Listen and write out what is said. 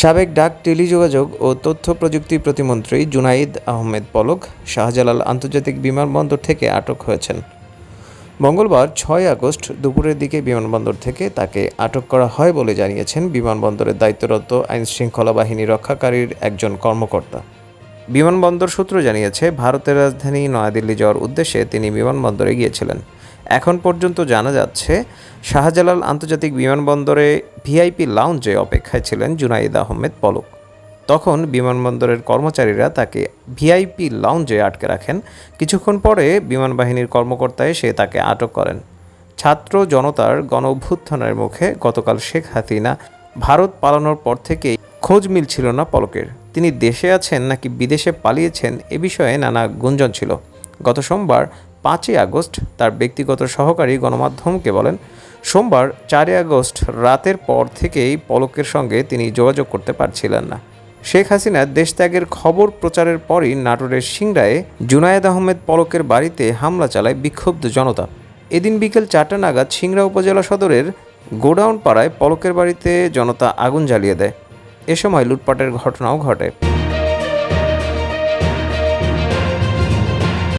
সাবেক ডাক, টেলিযোগাযোগ ও তথ্য প্রযুক্তি প্রতিমন্ত্রী জুনাইদ আহমেদ পলক শাহজালাল আন্তর্জাতিক বিমানবন্দর থেকে আটক হয়েছেন। মঙ্গলবার ছয় আগস্ট দুপুরের দিকে বিমানবন্দর থেকে তাকে আটক করা হয় বলে জানিয়েছেন বিমানবন্দরের দায়িত্বরত আইনশৃঙ্খলা বাহিনী রক্ষাকারীর একজন কর্মকর্তা। বিমানবন্দর সূত্র জানিয়েছে, ভারতের রাজধানী নয়াদিল্লি যাওয়ার উদ্দেশ্যে তিনি বিমানবন্দরে গিয়েছিলেন। এখন পর্যন্ত জানা যাচ্ছে, শাহজালাল আন্তর্জাতিক বিমানবন্দরে ভিআইপি লাউঞ্জে অপেক্ষায় ছিলেন জুনাইদ আহমেদ পলক। তখন বিমানবন্দরের কর্মচারীরা তাকে ভিআইপি লাউঞ্জে আটকে রাখেন। কিছুক্ষণ পরে বিমান বাহিনীর কর্মকর্তা এসে তাকে আটক করেন। ছাত্র জনতার গণ অভ্যুত্থানের মুখে গতকাল শেখ হাসিনা ভারত পালানোর পর থেকেই খোঁজ মিলছিল না পলকের। তিনি দেশে আছেন নাকি বিদেশে পালিয়েছেন এ বিষয়ে নানা গুঞ্জন ছিল। গত সোমবার পাঁচই আগস্ট তার ব্যক্তিগত সহকারী গণমাধ্যমকে বলেন, সোমবার চারই আগস্ট রাতের পর থেকেই পলকের সঙ্গে তিনি যোগাযোগ করতে পারছিলেন না। শেখ হাসিনা দেশত্যাগের খবর প্রচারের পরই নাটোরের সিংড়ায় জুনায়েদ আহমেদ পলকের বাড়িতে হামলা চালায় বিক্ষুব্ধ জনতা। এদিন বিকেল চারটা নাগাদ সিংড়া উপজেলা সদরের গোডাউন পাড়ায় পলকের বাড়িতে জনতা আগুন জ্বালিয়ে দেয়। এ সময় লুটপাটের ঘটনাও ঘটে।